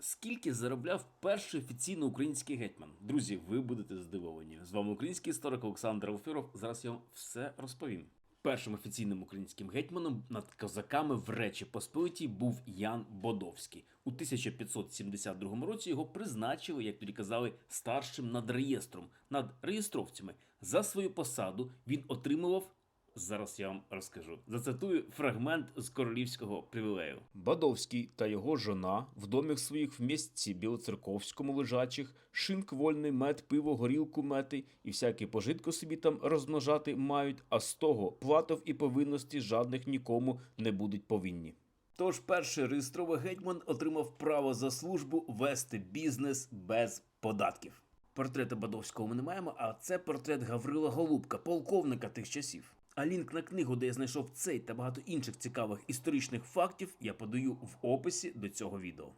Скільки заробляв перший офіційно український гетьман? Друзі, ви будете здивовані. З вами український історик Олександр Офіров. Зараз я вам все розповім. Першим офіційним українським гетьманом над козаками в Речі Посполитій був Ян Бодовський. У 1572 році його призначили, як тоді казали, старшим над реєстром, над реєстровцями. За свою посаду він отримував Зараз я вам розкажу. Зацитую фрагмент з королівського привілею. Бадовський та його жона в домах своїх в місті Білоцерковському лежачих, шинк вольний, мед, пиво, горілку мети і всяке пожитко собі там розмножати мають, а з того платов і повинності жадних нікому не будуть повинні. Тож перший реєстровий гетьман отримав право за службу вести бізнес без податків. Портрета Бадовського ми не маємо, а це портрет Гаврила Голубка, полковника тих часів. А лінк на книгу, де я знайшов цей та багато інших цікавих історичних фактів, я подаю в описі до цього відео.